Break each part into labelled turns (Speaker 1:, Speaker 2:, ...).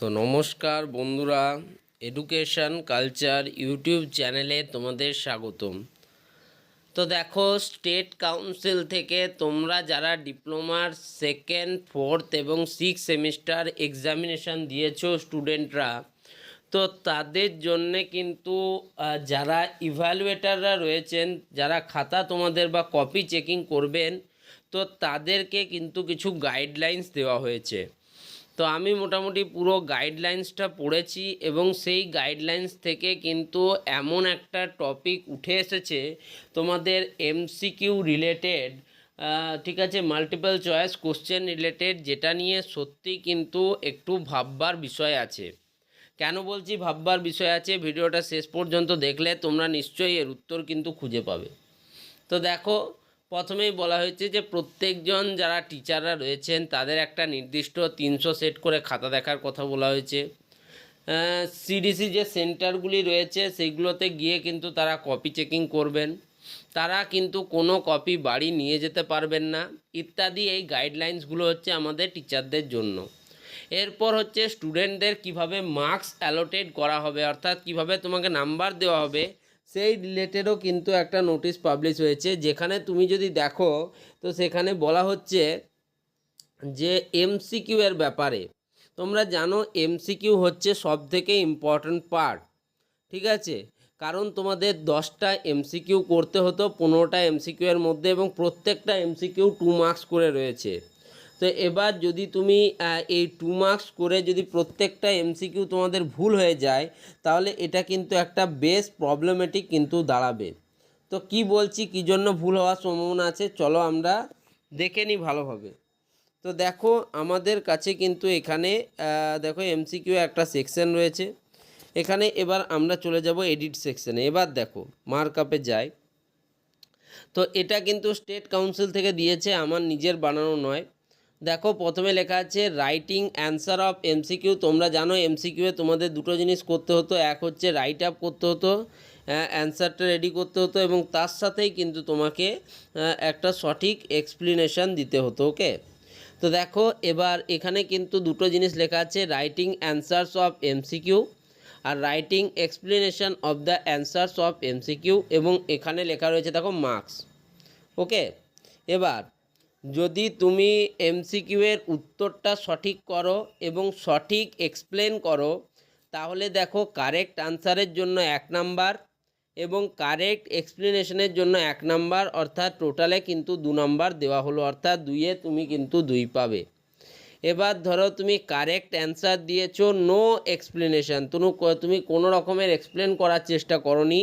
Speaker 1: তো নমস্কার বন্ধুরা এডুকেশন কালচার ইউটিউব চ্যানেলে তোমাদের স্বাগতম। তো দেখো স্টেট কাউন্সিল থেকে তোমরা যারা ডিপ্লোমার সেকেন্ড ফোর্থ এবং সিক্স সেমিস্টার এক্সামিনেশান দিয়েছ স্টুডেন্টরা তো তাদের জন্যে কিন্তু যারা ইভ্যালুয়েটাররা রয়েছেন, যারা খাতা তোমাদের বা কপি চেকিং করবেন, তো তাদেরকে কিন্তু কিছু গাইডলাইন্স দেওয়া হয়েছে। তো আমি মোটামুটি পুরো গাইডলাইন্সটা পড়েছি এবং সেই গাইডলাইন্স থেকে কিন্তু এমন একটা টপিক উঠে এসেছে তোমাদের এমসিকিউ রিলেটেড ঠিক আছে মাল্টিপল চয়েস কোশ্চেন রিলেটেড যেটা নিয়ে সত্যি কিন্তু একটু ভাববার বিষয় আছে। কেন বলছি ভাববার বিষয় আছে? ভিডিওটা শেষ পর্যন্ত দেখলে তোমরা নিশ্চয়ই এর উত্তর কিন্তু খুঁজে পাবে। তো দেখো প্রথমেই বলা হয়েছে যে প্রত্যেকজন যারা টিচাররা রয়েছেন, তাদের একটা নির্দিষ্ট তিনশো সেট করে খাতা দেখার কথা বলা হয়েছে। সিডিসি যে সেন্টারগুলি রয়েছে সেইগুলোতে গিয়ে কিন্তু তারা কপি চেকিং করবেন। তারা কিন্তু কোনো কপি বাড়ি নিয়ে যেতে পারবেন না। ইত্যাদি এই গাইডলাইন্সগুলো হচ্ছে আমাদের টিচারদের জন্য। এরপর হচ্ছে স্টুডেন্টদের কীভাবে মার্কস অ্যালোটেড করা হবে, অর্থাৎ কীভাবে তোমাকে নাম্বার দেওয়া হবে সেই রিলেটেডও কিন্তু একটা নোটিশ পাবলিশ হয়েছে, যেখানে তুমি যদি দেখো, তো সেখানে বলা হচ্ছে যে এমসিকিউ এর ব্যাপারে, তোমরা জানো এমসিকিউ হচ্ছে সব থেকে ইম্পর্ট্যান্ট পার্ট ঠিক আছে? কারণ তোমাদের দশটা এমসিকিউ করতে হতো, পনেরোটা এমসিকিউ এর মধ্যে এবং প্রত্যেকটা এমসিকিউ টু মার্কস করে রয়েছে। তো এবার যদি তুমি এই টু মার্কস করে যদি প্রত্যেকটা এমসিকিউ তোমাদের ভুল হয়ে যায়, তাহলে এটা কিন্তু একটা বেশ প্রবলেমেটিক কিন্তু দাঁড়াবে। তো কি বলছি, কী জন্য ভুল হওয়ার সম্ভাবনা আছে, চলো আমরা দেখে নিই ভালোভাবে। তো দেখো, আমাদের কাছে কিন্তু এখানে দেখো এমসিকিউ একটা সেকশন রয়েছে। এখানে এবার আমরা চলে যাব এডিট সেকশনে এবার দেখো মার্ক আপে যাই। তো এটা কিন্তু স্টেট কাউন্সিল থেকে দিয়েছে, আমার নিজের বানানো নয়। দেখো প্রথমে লেখা আছে রাইটিং অ্যান্সার অফ এমসিকিউ তোমরা জানো এমসিকিউয়ে তোমাদের দুটো জিনিস করতে হতো। এক হচ্ছে রাইট আপ করতে হতো অ্যান্সারটা রেডি করতে হতো এবং তার সাথেই কিন্তু তোমাকে আহ, একটা সঠিক এক্সপ্লেনেশন দিতে হতো ওকে তো দেখো এবার এখানে কিন্তু দুটো জিনিস লেখা আছে writing answers of MCQ R writing explanation of the answers of MCQ এবং এখানে লেখা রয়েছে দেখো মার্কস ওকে এবার যদি তুমি এমসিকিউ এর উত্তরটা সঠিক করো এবং সঠিক এক্সপ্লেন করো, তাহলে দেখো কারেক্ট আনসারের জন্য এক নাম্বার এবং কারেক্ট এক্সপ্লেনেশনের জন্য এক নাম্বার অর্থাৎ টোটালে কিন্তু দু নাম্বার দেওয়া হলো, অর্থাৎ দুইয়ে তুমি কিন্তু দুই পাবে। এবার ধরো তুমি কারেক্ট অ্যান্সার দিয়েছ নো এক্সপ্লেনেশন তুমি তুমি কোনো রকমের এক্সপ্লেন করার চেষ্টা করনি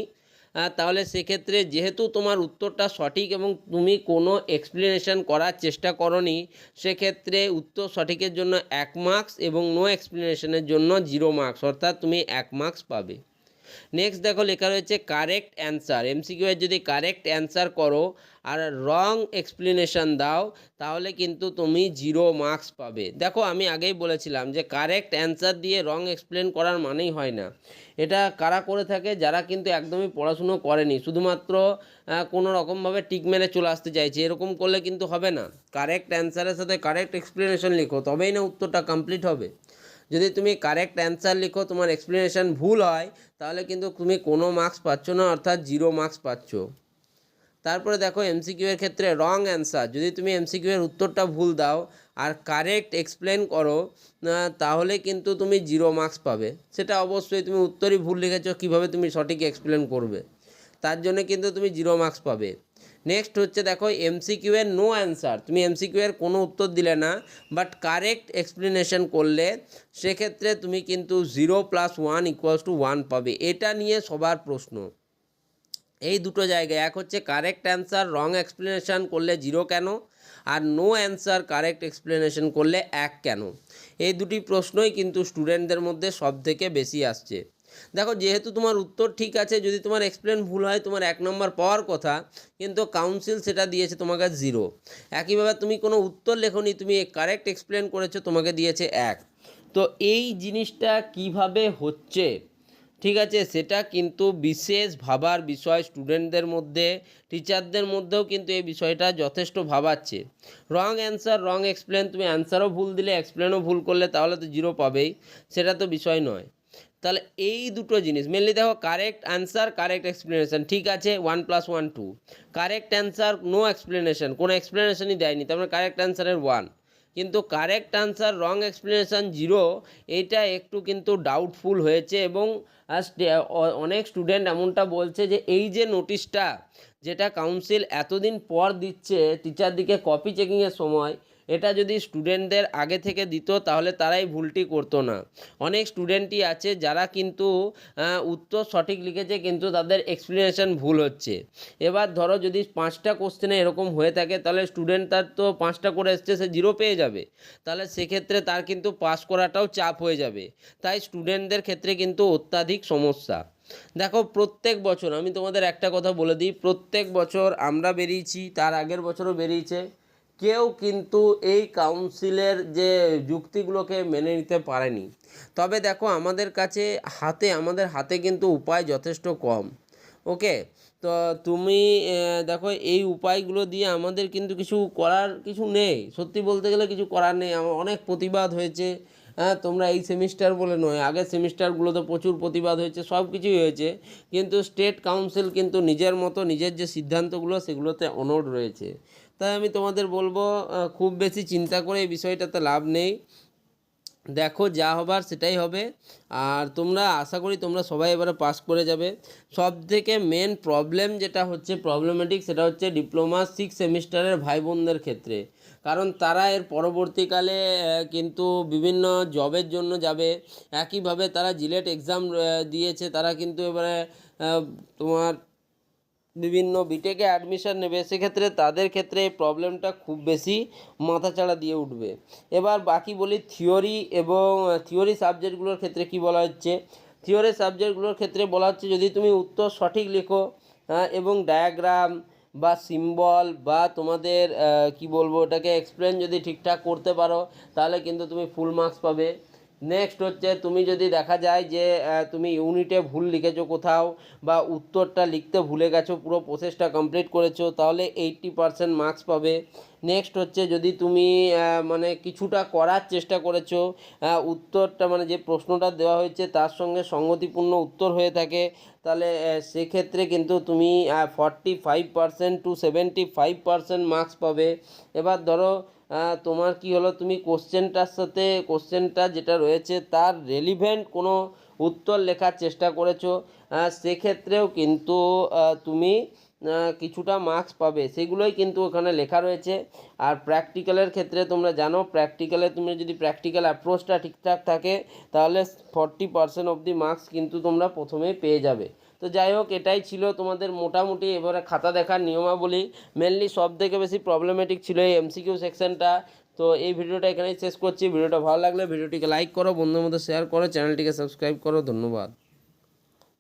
Speaker 1: তাহলে সেক্ষেত্রে যেহেতু তোমার উত্তরটা সঠিক এবং তুমি কোনো এক্সপ্লেনেশন করার চেষ্টা করনি, সেক্ষেত্রে উত্তর সঠিকের জন্য এক মার্কস এবং নো এক্সপ্লেনেশনের জন্য জিরো মার্কস অর্থাৎ তুমি এক মার্কস পাবে। নেক্সট দেখো লেখা রয়েছে কারেক্ট অ্যান্সার এমসিকিউ এর যদি কারেক্ট অ্যান্সার করো আর রং এক্সপ্লেনেশন দাও, তাহলে কিন্তু তুমি জিরো মার্কস পাবে। দেখো আমি আগেই বলেছিলাম যে কারেক্ট অ্যান্সার দিয়ে রং এক্সপ্লেন করার মানেই হয় না। এটা কারা করে থাকে? যারা কিন্তু একদমই পড়াশুনো করেনি। শুধুমাত্র কোনো রকমভাবে টিক মেরে চলে আসতে চাইছে। এরকম করলে কিন্তু হবে না। কারেক্ট অ্যান্সারের সাথে কারেক্ট এক্সপ্লেনেশন লিখো, তবেই না উত্তরটা কমপ্লিট হবে। যদি তুমি কারেক্ট অ্যান্সার লিখো, তোমার এক্সপ্লেনেশন ভুল হয়, তাহলে কিন্তু তুমি কোনো মার্কস পাচ্ছ না, অর্থাৎ জিরো মার্কস পাচ্ছ। তারপরে দেখো এমসিকিউ এর ক্ষেত্রে রং অ্যান্সার যদি তুমি এমসিকিউ এর উত্তরটা ভুল দাও আর কারেক্ট এক্সপ্লেন করো তাহলে কিন্তু তুমি জিরো মার্কস পাবে। সেটা অবশ্যই তুমি উত্তরই ভুল লিখেছো, কীভাবে তুমি সঠিক এক্সপ্লেন করবে। তার জন্য কিন্তু তুমি জিরো মার্কস পাবে। নেক্সট হচ্ছে দেখো এমসিকিউ এর নো অ্যান্সার তুমি এমসিকিউ এর কোনো উত্তর দিলে না বাট কারেক্ট এক্সপ্লেনেশন করলে সেক্ষেত্রে তুমি কিন্তু zero plus one equals to one পাবে। এটা নিয়ে সবার প্রশ্ন। এই দুটো জায়গায়, এক হচ্ছে কারেক্ট অ্যান্সার রং এক্সপ্লেনেশন করলে জিরো কেন? আর নো অ্যান্সার কারেক্ট এক্সপ্লেনেশন করলে এক কেন? এই দুটি প্রশ্নই কিন্তু স্টুডেন্টদের মধ্যে সব থেকে বেশি আসছে। দেখো, যেহেতু তোমার উত্তর ঠিক আছে, যদি তোমার এক্সপ্লেন ভুল হয়, তোমার এক নম্বর পাওয়ার কথা, কিন্তু কাউন্সিল সেটা দিয়েছে তোমাকে জিরো একইভাবে তুমি কোনো উত্তর লেখনি, তুমি কারেক্ট এক্সপ্লেন করেছ, তোমাকে দিয়েছে এক। তো এই জিনিসটা কীভাবে হচ্ছে? ঠিক আছে, সেটা কিন্তু বিশেষ ভাবার বিষয় স্টুডেন্টদের মধ্যে টিচারদের মধ্যেও কিন্তু এই বিষয়টা যথেষ্ট ভাবাচ্ছে। রং অ্যান্সার রং এক্সপ্লেন তুমি অ্যান্সারও ভুল দিলে এক্সপ্লেনও ভুল করলে, তাহলে তো জিরো পাবেই। সেটা তো বিষয় নয়। তাহলে এই দুটো জিনিস মেনলি দেখো কারেক্ট অ্যান্সার কারেক্ট এক্সপ্লেনেশন ঠিক আছে? One plus one two correct answer no explanation কোনো এক্সপ্লেনেশনই দেয়নি, তার মানে কারেক্ট অ্যান্সারের ওয়ান কিন্তু correct answer wrong explanation zero এইটা একটু কিন্তু ডাউটফুল হয়েছে এবং অনেক স্টুডেন্ট এমনটা বলছে যে, এই যে নোটিশটা যেটা কাউন্সিল এতদিন পর দিচ্ছে টিচার দিকে কপি চেকিংয়ের সময় এটা যদি স্টুডেন্টদের আগে থেকে দিত, তাহলে তারাই ভুলটি করতো না। অনেক স্টুডেন্টই আছে যারা কিন্তু উত্তর সঠিক লিখেছে কিন্তু তাদের এক্সপ্লেনেশন ভুল হচ্ছে। এবার ধরো যদি পাঁচটা কোশ্চেনে এরকম হয়ে থাকে, তাহলে স্টুডেন্ট তার তো পাঁচটা করে এসছে, সে জিরো পেয়ে যাবে। তাহলে সেক্ষেত্রে তার কিন্তু পাস করাটাও চাপ হয়ে যাবে। তাই স্টুডেন্টদের ক্ষেত্রে কিন্তু অত্যাধিক সমস্যা। দেখো, প্রত্যেক বছর, আমি তোমাদের একটা কথা বলে দিই, প্রত্যেক বছর আমরা বেরিয়েছি, তার আগের বছরও বেরিয়েছে। কেউ কিন্তু এই কাউন্সিলের যে যুক্তিগুলোকে মেনে নিতে পারেনি। তবে দেখো, আমাদের কাছে হাতে, আমাদের হাতে কিন্তু উপায় যথেষ্ট কম। ওকে? তো তুমি দেখো, এই উপায়গুলো দিয়ে আমাদের কিন্তু কিছু করার কিছু নেই। সত্যি বলতে গেলে কিছু করার নেই। আমার অনেক প্রতিবাদ হয়েছে। হ্যাঁ তোমরা এই সেমিস্টার বলে নয়, আগের সেমিস্টারগুলোতে প্রচুর প্রতিবাদ হয়েছে, সব কিছুই হয়েছে। কিন্তু স্টেট কাউন্সিল কিন্তু নিজের মতো, নিজের যে সিদ্ধান্তগুলো, সেগুলোতে অনড় রয়েছে। তাই আমি তোমাদের বলব খুব বেশি চিন্তা করে এই বিষয়টাতে লাভ নেই। দেখো যা হবার সেটাই হবে। আর তোমরা, আশা করি তোমরা সবাই এবারে পাস করে যাবে। সব থেকে মেন প্রবলেম যেটা হচ্ছে প্রবলেমেটিক সেটা হচ্ছে ডিপ্লোমা সিক্স সেমিস্টারের ভাই বোনদের ক্ষেত্রে। কারণ তারা এর পরবর্তীকালে কিন্তু বিভিন্ন জবের জন্য যাবে। একইভাবে তারা জিলেট এক্সাম দিয়েছে। তারা কিন্তু এবারে তোমার বিভিন্ন বিটেকে অ্যাডমিশন নেবে, সেক্ষেত্রে তাদের ক্ষেত্রে এই প্রবলেমটা খুব বেশি মাথাচাড়া দিয়ে উঠবে। এবার বাকি বলি থিওরি এবং থিওরি সাবজেক্টগুলোর ক্ষেত্রে কি বলা হচ্ছে? থিওরি সাবজেক্টগুলোর ক্ষেত্রে বলা হচ্ছে যদি তুমি উত্তর সঠিক লেখো এবং ডায়াগ্রাম বা সিম্বল বা তোমাদের কি বলব ওটাকে এক্সপ্লেন যদি ঠিকঠাক করতে পারো, তাহলে কিন্তু তুমি ফুল মার্কস পাবে। নেক্সট হচ্ছে তুমি যদি দেখা যায় যে তুমি ইউনিটে ভুল লিখেছো কোথাও বা উত্তরটা লিখতে ভুলে গেছো, পুরো প্রসেসটা কমপ্লিট করেছ, তাহলে এইট্টি পারসেন্ট মার্কস পাবে। নেক্সট হচ্ছে যদি তুমি মানে কিছুটা করার চেষ্টা করেছ উত্তরটা মানে যে প্রশ্নটা দেওয়া হয়েছে তার সঙ্গে সঙ্গতিপূর্ণ উত্তর হয়ে থাকে, তাহলে সেক্ষেত্রে কিন্তু তুমি forty five percent to seventy five percent marks পাবে। এবার ধরো তোমার কি হলো? তুমি কোশ্চেনটার সাথে কোশ্চেনটা যেটা রয়েছে তার রেলিভেন্ট কোনো উত্তর লেখার চেষ্টা করেছ সেক্ষেত্রেও কিন্তু তুমি কিছুটা মার্কস পাবে। সেগুলোই কিন্তু ওখানে লেখা রয়েছে। আর প্র্যাকটিক্যালের ক্ষেত্রে তোমরা জানো প্র্যাকটিক্যালে তুমি যদি প্র্যাকটিক্যাল অ্যাপ্রোচটা ঠিকঠাক থাকে, তাহলে forty percent of the marks কিন্তু তোমরা প্রথমেই পেয়ে যাবে। তো যাই হোক, এটাই ছিল তোমাদের মোটামুটি এবারে খাতা দেখার নিয়মাবলী। মেনলি সব থেকে বেশি প্রবলেমেটিক ছিল এই এমসিকিউ সেকশনটা তো এই ভিডিওটা এখানেই শেষ করছি। ভিডিওটা ভালো লাগলে ভিডিওটিকে লাইক করো বন্ধুর মধ্যে শেয়ার করো চ্যানেলটিকে সাবস্ক্রাইব করো। ধন্যবাদ।